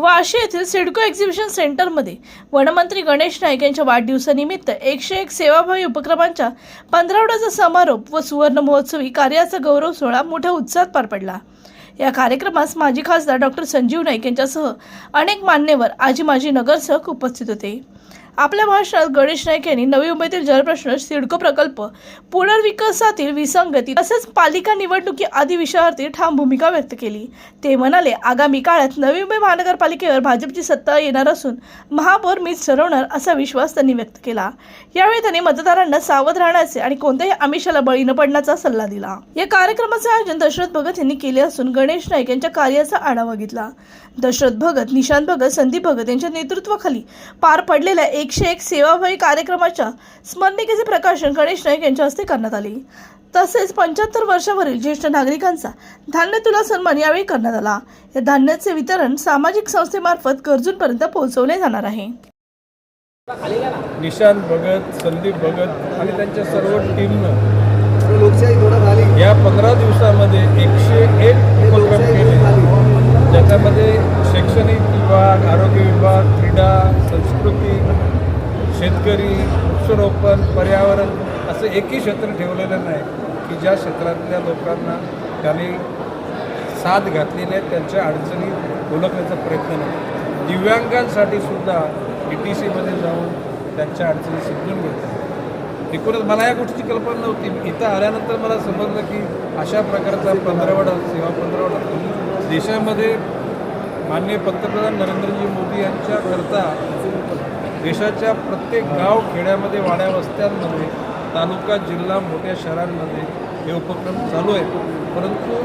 वाशी येथील सिडको एक्झिबिशन सेंटरमध्ये वनमंत्री गणेश नाईक यांच्या वाढदिवसानिमित्त एकशे एक सेवाभावी उपक्रमांच्या पंधरावड्याचा समारोप व सुवर्ण महोत्सवी कार्याचा गौरव सोहळा मोठ्या उत्साहात पार पडला. या कार्यक्रमास माजी खासदार डॉक्टर संजीव नाईक यांच्यासह अनेक मान्यवर आजी माजी नगरसेवक उपस्थित होते. आपल्या भाषणात गणेश नाईक यांनी नवी मुंबईतील जलप्रश्न सिडको प्रकल्प पुनर्विकासातील विसंगती तसेच पालिका निवडणुकी आदी विषयावरती ठाम भूमिका व्यक्त केली. ते म्हणाले आगामी काळात नवी मुंबई महानगरपालिकेवर भाजपची सत्ता येणार असून महापौर मीच ठरवणार असा विश्वास त्यांनी व्यक्त केला. यावेळी त्यांनी मतदारांना सावध राहण्याचे आणि कोणत्याही आमिषाला बळी न पडण्याचा सल्ला दिला. या कार्यक्रमाचे आयोजन दशरथ भगत यांनी केले असून गणेश नाईक यांच्या कार्याचा आढावा घेतला. दशरथ भगत निशांत भगत संदीप भगत यांच्या नेतृत्वाखाली पार पडलेल्या एकशे एक सेवाभावी कार्यक्रमाच्या स्मरणिकेचे प्रकाशन गणेश नाईक यांच्या हस्ते करण्यात आले. तसेच पंच्याहत्तर वर्षावरील ज्येष्ठ नागरिकांचा धान्य तुला सन्मान यावेळी करण्यात आला. या धान्याचे वितरण सामाजिक संस्थेमार्फत गरजूंपर्यंत पोहोचवले जाणार आहे. निशांत भगत संदीप भगत आणि त्यांच्या सर्व टीमनं या पंधरा दिवसामध्ये एकशे एक उपक्रम केले. ज्याच्यामध्ये शैक्षणिक क्रीडा संस्कृती शेतकरी वृक्षारोपण पर्यावरण असं एकही क्षेत्र ठेवलेलं नाही की ज्या क्षेत्रातल्या लोकांना त्यांनी साथ घातलेली आहे त्यांच्या अडचणी ओळखण्याचा प्रयत्न नाही. दिव्यांगांसाठी सुद्धा ई टी सीमध्ये जाऊन त्यांच्या अडचणी समजून घेतात. एकूणच मला या गोष्टीची कल्पना नव्हती. इथं आल्यानंतर मला समजलं की अशा प्रकारचा पंधरावडा सेवा पंधरावडा देशामध्ये माननीय पंतप्रधान नरेंद्रजी मोदी यांच्याकरता देशाच्या प्रत्येक गाव खेड्यामध्ये वाड्या वस्त्यांमध्ये तालुका जिल्हा मोठ्या शहरांमध्ये हे उपक्रम चालू आहे परंतु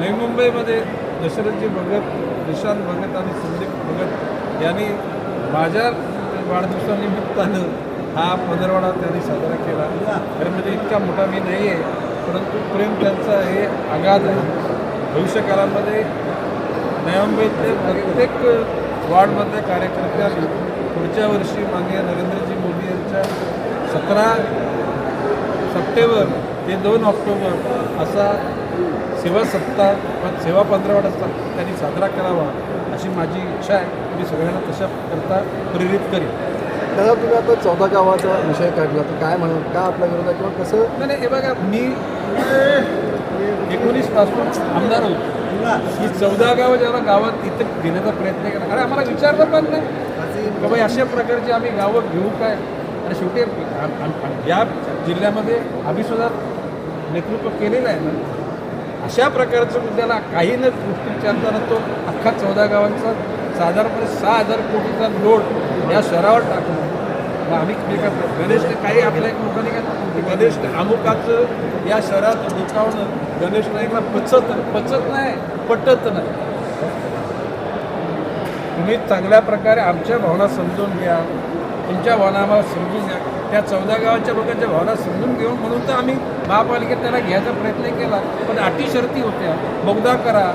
नवी मुंबईमध्ये दशरथजी भगत निशांत भगत आणि संदीप भगत यांनी माझ्या वाढदिवसानिमित्तानं हा पंधरवाडा त्यांनी साजरा केला. तर म्हणजे इतका मोठा मी नाही आहे परंतु प्रेम त्यांचा हे आघात आहे. भविष्यकाळामध्ये नवी मुंबईतले प्रत्येक वॉर्डमधल्या कार्यकर्त्यांनी पुढच्या वर्षी माननीय नरेंद्रजी मोदी यांच्या सतरा सप्टेंबर ते दोन ऑक्टोबर असा सेवा सप्ताह सेवा पंधरवडा त्यांनी साजरा करावा अशी माझी इच्छा आहे. मी सगळ्यांना तशा करता प्रेरित करेन. दादा तुम्ही आता चौदा गावाचा विषय काढला. तर काय म्हणाल? का आपल्या विरोधात किंवा कसं? नाही नाही हे बघा मी एकोणीसपासून आमदार होतो. ही चौदा गावं ज्याला गावात इथं घेण्याचा प्रयत्न केला. अरे आम्हाला विचारलं पण नाही. का बाई अशा प्रकारची आम्ही गावं घेऊ काय? आणि शेवटी या जिल्ह्यामध्ये आम्ही सुद्धा नेतृत्व केलेलं आहे. ना अशा प्रकारचं मुद्द्याला काही न गोष्टी विचारताना तो अख्खा चौदा गावांचा साधारणपणे सहा हजार कोटीचा लोड या शहरावर टाकला आम्ही गणेश काही आपल्या एक लोकांनी काय गणेश अमुकाचं या शहरात डुकावणं गणेश नाईकला पचत पचत नाही पटत नाही. तुम्ही चांगल्या प्रकारे आमच्या भावना समजून घ्या. तुमच्या भावना आम्हाला समजून घ्या. त्या चौदा गावाच्या लोकांच्या भावना समजून घेऊन म्हणून तर आम्ही महापालिकेत त्याला घ्यायचा प्रयत्न केला. पण अटी शर्ती होत्या. बोगदा करा.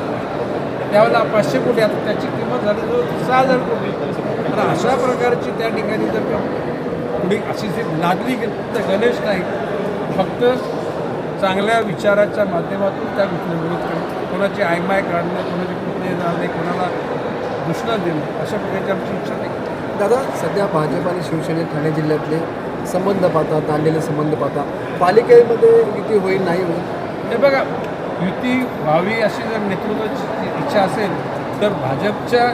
त्यावेळेला पाचशे कोटी आता त्याची किंमत झाली जवळ सहा हजार कोटी. तर अशा प्रकारची त्या ठिकाणी जर का पुढे अशी जी लादली गेली तर गणेश नाईक फक्त चांगल्या विचाराच्या माध्यमातून त्या गोष्टी विरोध करणं कोणाची आयमाय काढणं कोणाची पुतळे जाणे कोणाला घोषणा देणं अशा प्रकारची आमची इच्छा नाही. दादा सध्या भाजप आणि शिवसेने ठाणे जिल्ह्यातले संबंध पाहता ताणलेले संबंध पाहता पालिकेमध्ये युती होईल नाही होईल? हे बघा युती व्हावी अशी जर नेतृत्वाची इच्छा असेल तर भाजपच्या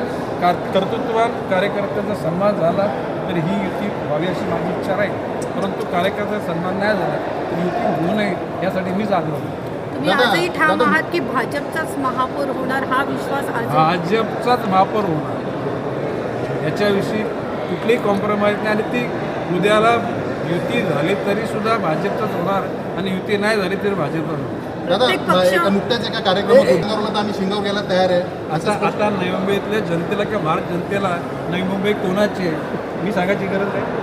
का कर्तृत्वान कार्यकर्त्यांचा सन्मान झाला तर ही युती व्हावी अशी माझी इच्छा राहील. परंतु कार्यकर्त्याचा सन्मान नाही झाला तर युती होऊ नये यासाठी मीच आग्रह तुम्ही आजही ठाम आहात की भाजपचाच महापौर होणार हा विश्वास आज भाजपचाच महापौर होणार. याच्याविषयी कुठलीही कॉम्प्रोमाइज नाही आणि ती उद्याला युती झाली तरी सुद्धा भाजपचाच होणार आणि युती नाही झाली तरी भाजपचाच होणार. प्रत्येक पक्ष- एका नुकत्याच एका कार्यक्रमात उद्घाटनाला तर आम्ही घ्यायला तयार आहे. आता आता नवी मुंबईतल्या जनतेला किंवा भारत जनतेला नवी मुंबई कोणाची आहे? मी सांगायची गरज आहे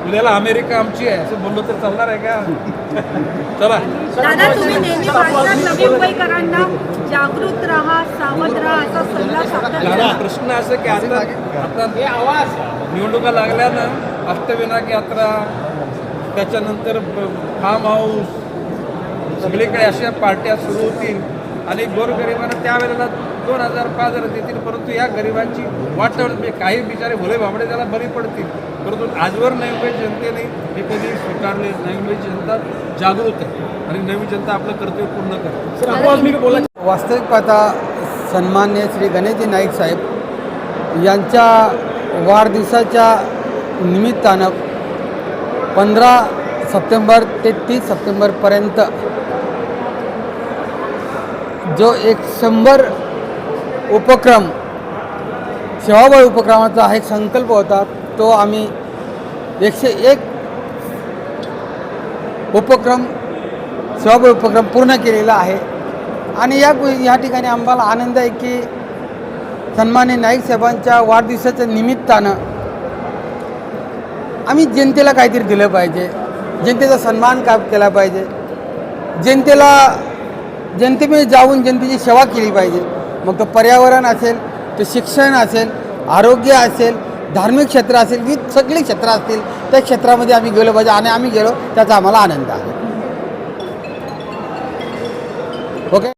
उद्याला अमेरिका आमची आहे असं बोललो तर चालणार आहे का? चला. दादा तुम्ही नेहमी भाषणात नवी मुंबईकरांना जागृत राहा सावध राहा असा सल्ला दादा सातत्याने प्रश्न असं की आता आता निवडणुका लागल्या ना अष्टविनायक यात्रा त्याच्यानंतर फार्म हाऊस सगळीकडे अशा पार्ट्या सुरू होतील. आणि गोरगरिबांना त्यावेळेला दोन हजार पाच हजार देतील परंतु या गरिबांची वाटचाल म्हणजे काही बिचारे भोले भाबडे त्याला बळी पडतील. परंतु आजवर नवी मुंबई जनतेने हे कधी स्वीकारले नवी मुंबई जनता जागृत आहे. आणि नवी जनता आपलं कर्तव्य पूर्ण करते. वास्तविक पाहता सन्मान्य श्री गणेशजी नाईक साहेब यांच्या वाढदिवसाच्या निमित्तानं पंधरा सप्टेंबर ते तीस सप्टेंबरपर्यंत जो एक शंभर उपक्रम सेवाभावी उपक्रमाचा हा एक संकल्प होता तो आम्ही एकशे एक उपक्रम सेवाभावी उपक्रम पूर्ण केलेला आहे. आणि या या ठिकाणी आम्हाला आनंद आहे की सन्मान्य नाईक साहेबांच्या वाढदिवसाच्या निमित्तानं आम्ही जनतेला काहीतरी दिलं पाहिजे. जनतेचा सन्मान का केला पाहिजे? जनतेला जनतेमध्ये जाऊन जनतेची सेवा केली पाहिजे. मग तो पर्यावरण असेल ते शिक्षण असेल आरोग्य असेल धार्मिक क्षेत्र असेल विविध सगळे क्षेत्र असतील त्या क्षेत्रामध्ये आम्ही गेलो पाहिजे आणि आम्ही गेलो त्याचा आम्हाला आनंद आहे. ओके?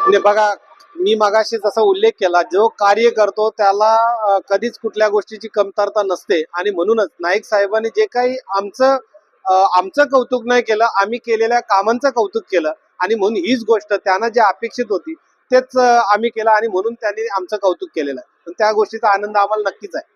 म्हणजे बघा मी मगाशी जसा उल्लेख केला जो कार्य करतो त्याला कधीच कुठल्या गोष्टीची कमतरता नसते. आणि म्हणूनच नाईक साहेबांनी जे काही आमचं आमचं कौतुक नाही केलं आम्ही केलेल्या कामांचं कौतुक केलं आणि म्हणून हीच गोष्ट त्यांना जे अपेक्षित होती तेच आम्ही केलं आणि म्हणून त्यांनी आमचं कौतुक केलेलं आहे. पण त्या गोष्टीचा आनंद आम्हाला नक्कीच आहे.